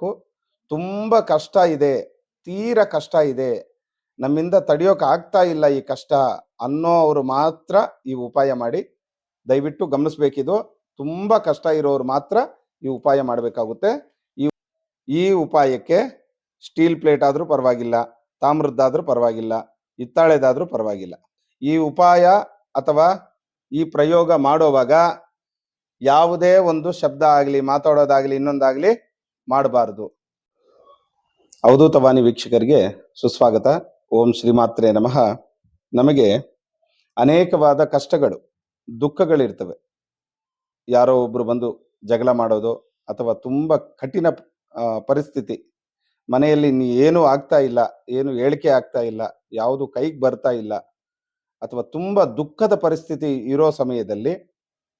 ಕು ತುಂಬ ಕಷ್ಟ ಇದೆ. ತೀರ ಕಷ್ಟ ಇದೆ. ನಮ್ಮಿಂದ ತಡೆಯೋಕೆ ಆಗ್ತಾ ಇಲ್ಲ ಈ ಕಷ್ಟ ಅನ್ನೋ ಅವರು ಮಾತ್ರ ಈ ಉಪಾಯ ಮಾಡಿ. ದಯವಿಟ್ಟು ಗಮನಿಸ್ಬೇಕಿದು. ತುಂಬ ಕಷ್ಟ ಇರೋರು ಮಾತ್ರ ಈ ಉಪಾಯ ಮಾಡಬೇಕಾಗುತ್ತೆ. ಈ ಈ ಉಪಾಯಕ್ಕೆ ಸ್ಟೀಲ್ ಪ್ಲೇಟ್ ಆದರೂ ಪರವಾಗಿಲ್ಲ, ತಾಮ್ರದ್ದಾದರೂ ಪರವಾಗಿಲ್ಲ, ಹಿತ್ತಾಳೆದಾದ್ರೂ ಪರವಾಗಿಲ್ಲ. ಈ ಉಪಾಯ ಅಥವಾ ಈ ಪ್ರಯೋಗ ಮಾಡೋವಾಗ ಯಾವುದೇ ಒಂದು ಶಬ್ದ ಆಗಲಿ, ಮಾತಾಡೋದಾಗ್ಲಿ, ಇನ್ನೊಂದಾಗ್ಲಿ ಮಾಡಬಾರದು. ಅವಧೂತವಾಣಿ ವೀಕ್ಷಕರಿಗೆ ಸುಸ್ವಾಗತ. ಓಂ ಶ್ರೀಮಾತ್ರೆ ನಮಃ. ನಮಗೆ ಅನೇಕವಾದ ಕಷ್ಟಗಳು, ದುಃಖಗಳಿರ್ತವೆ. ಯಾರೋ ಒಬ್ರು ಬಂದು ಜಗಳ ಮಾಡೋದು ಅಥವಾ ತುಂಬ ಕಠಿಣ ಪರಿಸ್ಥಿತಿ, ಮನೆಯಲ್ಲಿ ನೀ ಏನು ಆಗ್ತಾ ಇಲ್ಲ, ಏನು ಹೇಳಿಕೆ ಆಗ್ತಾ ಇಲ್ಲ, ಯಾವುದು ಕೈಗೆ ಬರ್ತಾ ಇಲ್ಲ, ಅಥವಾ ತುಂಬ ದುಃಖದ ಪರಿಸ್ಥಿತಿ ಇರೋ ಸಮಯದಲ್ಲಿ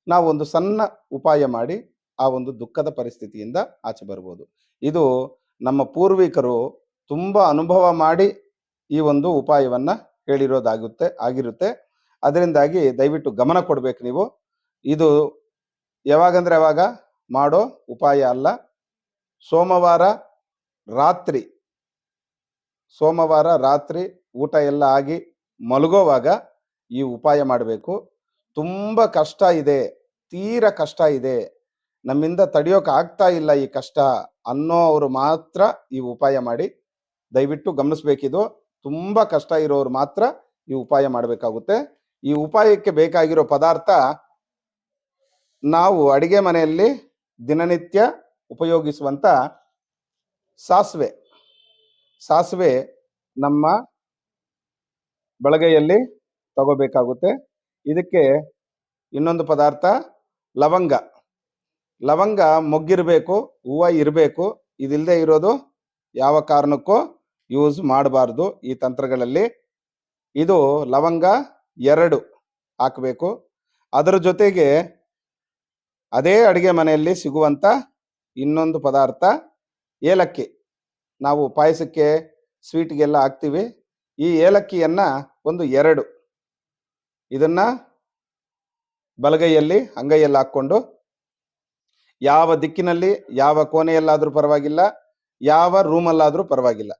ನಾವು ಒಂದು ಸಣ್ಣ ಉಪಾಯ ಮಾಡಿ ಆ ಒಂದು ದುಃಖದ ಪರಿಸ್ಥಿತಿಯಿಂದ ಆಚೆ ಬರ್ಬೋದು. ಇದು ನಮ್ಮ ಪೂರ್ವಿಕರು ತುಂಬ ಅನುಭವ ಮಾಡಿ ಈ ಒಂದು ಉಪಾಯವನ್ನ ಹೇಳಿರೋದಾಗುತ್ತೆ, ಆಗಿರುತ್ತೆ. ಅದರಿಂದಾಗಿ ದಯವಿಟ್ಟು ಗಮನ ಕೊಡಬೇಕು ನೀವು. ಇದು ಯಾವಾಗಂದ್ರೆ ಯಾವಾಗ ಮಾಡೋ ಉಪಾಯ ಅಲ್ಲ. ಸೋಮವಾರ ರಾತ್ರಿ ಸೋಮವಾರ ರಾತ್ರಿ ಊಟ ಎಲ್ಲ ಆಗಿ ಮಲಗೋವಾಗ ಈ ಉಪಾಯ ಮಾಡಬೇಕು. ತುಂಬ ಕಷ್ಟ ಇದೆ, ತೀರ ಕಷ್ಟ ಇದೆ. ನಮ್ಮಿಂದ ತಡೆಯೋಕೆ ಆಗ್ತಾ ಇಲ್ಲ ಈ ಕಷ್ಟ ಅನ್ನೋರು ಮಾತ್ರ ಈ ಉಪಾಯ ಮಾಡಿ. ದಯವಿಟ್ಟು ಗಮನಿಸ್ಬೇಕಿದು. ತುಂಬ ಕಷ್ಟ ಇರೋರು ಮಾತ್ರ ಈ ಉಪಾಯ ಮಾಡಬೇಕಾಗುತ್ತೆ. ಈ ಉಪಾಯಕ್ಕೆ ಬೇಕಾಗಿರೋ ಪದಾರ್ಥ ನಾವು ಅಡಿಗೆ ಮನೆಯಲ್ಲಿ ದಿನನಿತ್ಯ ಉಪಯೋಗಿಸುವಂತ ಸಾಸಿವೆ. ಸಾಸಿವೆ ನಮ್ಮ ಬಳಗೆಯಲ್ಲಿ ತಗೋಬೇಕಾಗುತ್ತೆ. ಇದಕ್ಕೆ ಇನ್ನೊಂದು ಪದಾರ್ಥ ಲವಂಗ. ಲವಂಗ ಮೊಗ್ಗಿರಬೇಕು, ಹೂವು ಇರಬೇಕು ಇದಿಲ್ಲದೆ ಇರೋದು ಯಾವ ಕಾರಣಕ್ಕೂ ಯೂಸ್ ಮಾಡಬಾರ್ದು ಈ ತಂತ್ರಗಳಲ್ಲಿ. ಇದು ಲವಂಗ ಎರಡು ಹಾಕಬೇಕು. ಅದರ ಜೊತೆಗೆ ಅದೇ ಅಡುಗೆ ಮನೆಯಲ್ಲಿ ಸಿಗುವಂತ ಇನ್ನೊಂದು ಪದಾರ್ಥ ಏಲಕ್ಕಿ. ನಾವು ಪಾಯಸಕ್ಕೆ ಸ್ವೀಟ್ಗೆಲ್ಲ ಹಾಕ್ತೀವಿ. ಈ ಏಲಕ್ಕಿಯನ್ನು ಒಂದು ಎರಡು ಇದನ್ನ ಬಲಗೈಯಲ್ಲಿ, ಅಂಗೈಯಲ್ಲಿ ಹಾಕ್ಕೊಂಡು ಯಾವ ದಿಕ್ಕಿನಲ್ಲಿ, ಯಾವ ಕೋಣೆಯಲ್ಲಾದ್ರೂ ಪರವಾಗಿಲ್ಲ, ಯಾವ ರೂಮಲ್ಲಾದರೂ ಪರವಾಗಿಲ್ಲ.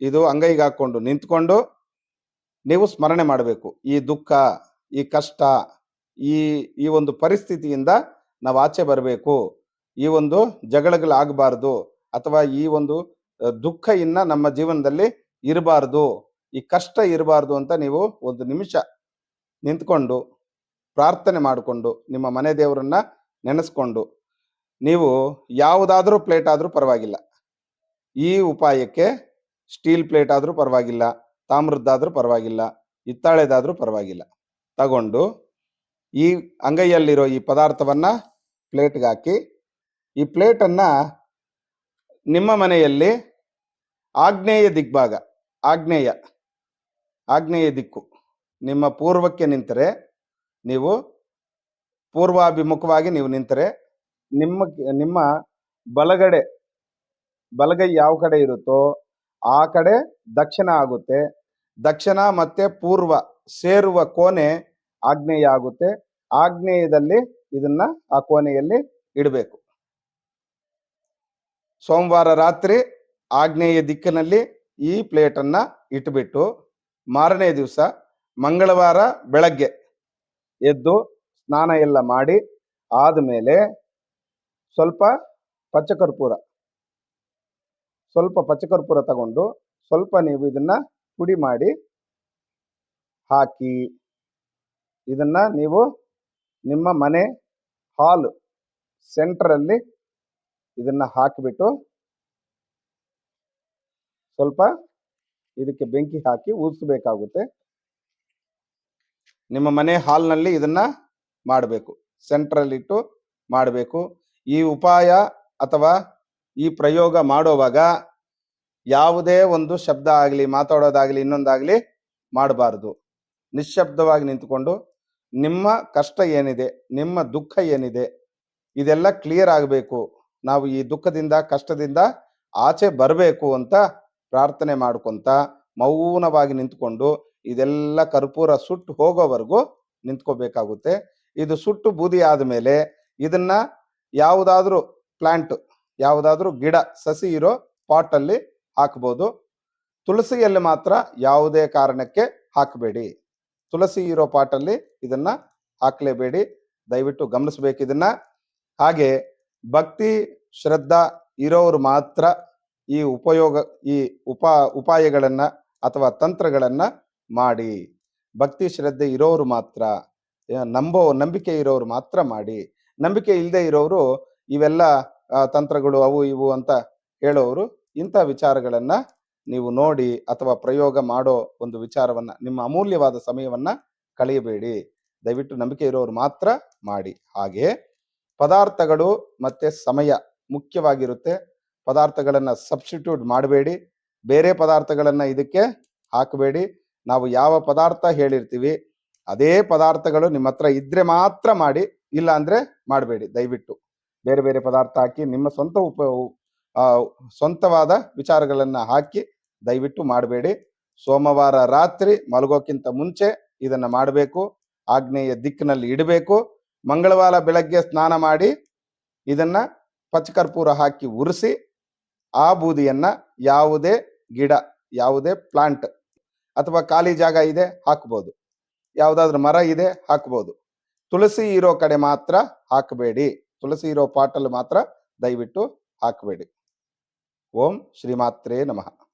ಇದು ಅಂಗೈಗೆ ಹಾಕೊಂಡು ನಿಂತ್ಕೊಂಡು ನೀವು ಸ್ಮರಣೆ ಮಾಡಬೇಕು. ಈ ದುಃಖ, ಈ ಕಷ್ಟ, ಈ ಈ ಒಂದು ಪರಿಸ್ಥಿತಿಯಿಂದ ನಾವು ಆಚೆ ಬರಬೇಕು. ಈ ಒಂದು ಜಗಳಗಳಾಗಬಾರ್ದು ಅಥವಾ ಈ ಒಂದು ದುಃಖ ಇನ್ನ ನಮ್ಮ ಜೀವನದಲ್ಲಿ ಇರಬಾರ್ದು. ಈ ಕಷ್ಟ ಇರಬಾರ್ದು ಅಂತ ನೀವು ಒಂದು ನಿಮಿಷ ನಿಂತ್ಕೊಂಡು ಪ್ರಾರ್ಥನೆ ಮಾಡಿಕೊಂಡು ನಿಮ್ಮ ಮನೆ ದೇವರನ್ನ ನೆನೆಸ್ಕೊಂಡು ನೀವು ಯಾವುದಾದ್ರೂ ಪ್ಲೇಟ್ ಆದರೂ ಪರವಾಗಿಲ್ಲ. ಈ ಉಪಾಯಕ್ಕೆ ಸ್ಟೀಲ್ ಪ್ಲೇಟ್ ಆದರೂ ಪರವಾಗಿಲ್ಲ, ತಾಮ್ರದ್ದಾದರೂ ಪರವಾಗಿಲ್ಲ, ಹಿತ್ತಾಳೆದಾದರೂ ಪರವಾಗಿಲ್ಲ. ತಗೊಂಡು ಈ ಅಂಗೈಯಲ್ಲಿರೋ ಈ ಪದಾರ್ಥವನ್ನ ಪ್ಲೇಟ್ಗೆ ಹಾಕಿ, ಈ ಪ್ಲೇಟನ್ನು ನಿಮ್ಮ ಮನೆಯಲ್ಲಿ ಆಗ್ನೇಯ ದಿಗ್ಭಾಗ, ಆಗ್ನೇಯ ಆಗ್ನೇಯ ದಿಕ್ಕು, ನಿಮ್ಮ ಪೂರ್ವಕ್ಕೆ ನಿಂತರೆ ನೀವು ಪೂರ್ವಾಭಿಮುಖವಾಗಿ ನೀವು ನಿಂತರೆ ನಿಮ್ಮ ನಿಮ್ಮ ಬಲಗಡೆ, ಬಲಗೈ ಯಾವ ಕಡೆ ಇರುತ್ತೋ ಆ ಕಡೆ ದಕ್ಷಿಣ ಆಗುತ್ತೆ. ದಕ್ಷಿಣ ಮತ್ತೆ ಪೂರ್ವ ಸೇರುವ ಕೋಣೆ ಆಗ್ನೇಯ ಆಗುತ್ತೆ ಆಗ್ನೇಯದಲ್ಲಿ ಇದನ್ನ ಆ ಕೋಣೆಯಲ್ಲಿ ಇಡಬೇಕು. ಸೋಮವಾರ ರಾತ್ರಿ ಆಗ್ನೇಯ ದಿಕ್ಕಿನಲ್ಲಿ ಈ ಪ್ಲೇಟನ್ನ ಇಟ್ಬಿಟ್ಟು ಮಾರನೇ ದಿವಸ ಮಂಗಳವಾರ ಬೆಳಗ್ಗೆ ಎದ್ದು ಸ್ನಾನ ಎಲ್ಲ ಮಾಡಿ ಆದಮೇಲೆ ಸ್ವಲ್ಪ ಪಚ್ಚಕರ್ಪೂರ ಸ್ವಲ್ಪ ಪಚ್ಚಕರ್ಪೂರ ತಗೊಂಡು ಸ್ವಲ್ಪ ನೀವು ಇದನ್ನ ಪುಡಿ ಮಾಡಿ ಹಾಕಿ ಇದನ್ನ ನೀವು ನಿಮ್ಮ ಮನೆ ಹಾಲ್ ಸೆಂಟ್ರಲ್ಲಿ ಇದನ್ನ ಹಾಕಿಬಿಟ್ಟು ಸ್ವಲ್ಪ ಇದಕ್ಕೆ ಬೆಂಕಿ ಹಾಕಿ ಊದಿಸಬೇಕಾಗುತ್ತೆ ನಿಮ್ಮ ಮನೆ ಹಾಲ್ನಲ್ಲಿ ಇದನ್ನ ಮಾಡಬೇಕು. ಸೆಂಟ್ರಲ್ಲಿ ಇಟ್ಟು ಮಾಡಬೇಕು. ಈ ಉಪಾಯ ಅಥವಾ ಈ ಪ್ರಯೋಗ ಮಾಡುವಾಗ ಯಾವುದೇ ಒಂದು ಶಬ್ದ ಆಗಲಿ, ಮಾತಾಡೋದಾಗ್ಲಿ, ಇನ್ನೊಂದಾಗ್ಲಿ ಮಾಡಬಾರದು. ನಿಶ್ಶಬ್ದವಾಗಿ ನಿಂತುಕೊಂಡು ನಿಮ್ಮ ಕಷ್ಟ ಏನಿದೆ, ನಿಮ್ಮ ದುಃಖ ಏನಿದೆ, ಇದೆಲ್ಲ ಕ್ಲಿಯರ್ ಆಗಬೇಕು. ನಾವು ಈ ದುಃಖದಿಂದ, ಕಷ್ಟದಿಂದ ಆಚೆ ಬರಬೇಕು ಅಂತ ಪ್ರಾರ್ಥನೆ ಮಾಡ್ಕೊಂತ ಮೌನವಾಗಿ ನಿಂತ್ಕೊಂಡು ಇದೆಲ್ಲ ಕರ್ಪೂರ ಸುಟ್ಟು ಹೋಗೋವರೆಗೂ ನಿಂತ್ಕೋಬೇಕಾಗುತ್ತೆ. ಇದು ಸುಟ್ಟು ಬೂದಿ ಆದಮೇಲೆ ಇದನ್ನ ಯಾವುದಾದ್ರೂ ಪ್ಲಾಂಟ್, ಯಾವುದಾದ್ರೂ ಗಿಡ, ಸಸಿ ಇರೋ ಪಾಟ್ ಅಲ್ಲಿ ಹಾಕ್ಬೋದು. ತುಳಸಿಯಲ್ಲಿ ಮಾತ್ರ ಯಾವುದೇ ಕಾರಣಕ್ಕೆ ಹಾಕಬೇಡಿ. ತುಳಸಿ ಇರೋ ಪಾಟಲ್ಲಿ ಇದನ್ನ ಹಾಕಲೇಬೇಡಿ. ದಯವಿಟ್ಟು ಗಮನಿಸಬೇಕು ಇದನ್ನ. ಹಾಗೆ ಭಕ್ತಿ, ಶ್ರದ್ಧಾ ಇರೋರು ಮಾತ್ರ ಈ ಉಪಯೋಗ, ಈ ಉಪ, ಉಪಾಯಗಳನ್ನ ಅಥವಾ ತಂತ್ರಗಳನ್ನ ಮಾಡಿ. ಭಕ್ತಿ, ಶ್ರದ್ಧೆ ಇರೋರು ಮಾತ್ರ ನಂಬೋ ನಂಬಿಕೆ ಇರೋರು ಮಾತ್ರ ಮಾಡಿ. ನಂಬಿಕೆ ಇಲ್ಲದೆ ಇರೋರು ಇವೆಲ್ಲ ತಂತ್ರಗಳು ಅವು ಇವು ಅಂತ ಹೇಳೋರು ಇಂಥ ವಿಚಾರಗಳನ್ನ ನೀವು ನೋಡಿ ಅಥವಾ ಪ್ರಯೋಗ ಮಾಡೋ ಒಂದು ವಿಚಾರವನ್ನ, ನಿಮ್ಮ ಅಮೂಲ್ಯವಾದ ಸಮಯವನ್ನ ಕಳೆಯಬೇಡಿ. ದಯವಿಟ್ಟು ನಂಬಿಕೆ ಇರೋರು ಮಾತ್ರ ಮಾಡಿ. ಹಾಗೆ ಪದಾರ್ಥಗಳು ಮತ್ತೆ ಸಮಯ ಮುಖ್ಯವಾಗಿರುತ್ತೆ. ಪದಾರ್ಥಗಳನ್ನ ಸಬ್ಸ್ಟಿಟ್ಯೂಟ್ ಮಾಡಬೇಡಿ. ಬೇರೆ ಪದಾರ್ಥಗಳನ್ನ ಇದಕ್ಕೆ ಹಾಕಬೇಡಿ. ನಾವು ಯಾವ ಪದಾರ್ಥ ಹೇಳಿರ್ತೀವಿ ಅದೇ ಪದಾರ್ಥಗಳು ನಿಮ್ಮ ಹತ್ರ ಇದ್ರೆ ಮಾತ್ರ ಮಾಡಿ ಇಲ್ಲ ಅಂದ್ರೆ ಮಾಡಬೇಡಿ, ದಯವಿಟ್ಟು. ಬೇರೆ ಬೇರೆ ಪದಾರ್ಥ ಹಾಕಿ ನಿಮ್ಮ ಸ್ವಂತ ಉಪ ಸ್ವಂತವಾದ ವಿಚಾರಗಳನ್ನು ಹಾಕಿ ದಯವಿಟ್ಟು ಮಾಡಬೇಡಿ. ಸೋಮವಾರ ರಾತ್ರಿ ಮಲಗೋಕ್ಕಿಂತ ಮುಂಚೆ ಇದನ್ನ ಮಾಡಬೇಕು, ಆಗ್ನೇಯ ದಿಕ್ಕಿನಲ್ಲಿ ಇಡಬೇಕು. ಮಂಗಳವಾರ ಬೆಳಗ್ಗೆ ಸ್ನಾನ ಮಾಡಿ ಇದನ್ನ ಪಚ್ಚಕರ್ಪೂರ ಹಾಕಿ ಉರಿಸಿ, ಆ ಬೂದಿಯನ್ನ ಯಾವುದೇ ಗಿಡ, ಯಾವುದೇ ಪ್ಲಾಂಟ್ ಅಥವಾ ಖಾಲಿ ಜಾಗ ಇದೆ ಹಾಕ್ಬೋದು. ಯಾವುದಾದ್ರೂ ಮರ ಇದೆ, ಹಾಕ್ಬೋದು. ತುಳಸಿ ಇರೋ ಕಡೆ ಮಾತ್ರ ಹಾಕಬೇಡಿ. ತುಳಸಿ ಇರೋ ಪಾಟಲ್ಲಿ ಮಾತ್ರ ದಯವಿಟ್ಟು ಹಾಕಬೇಡಿ. ಓಂ ಶ್ರೀಮಾತ್ರೇ ನಮಃ.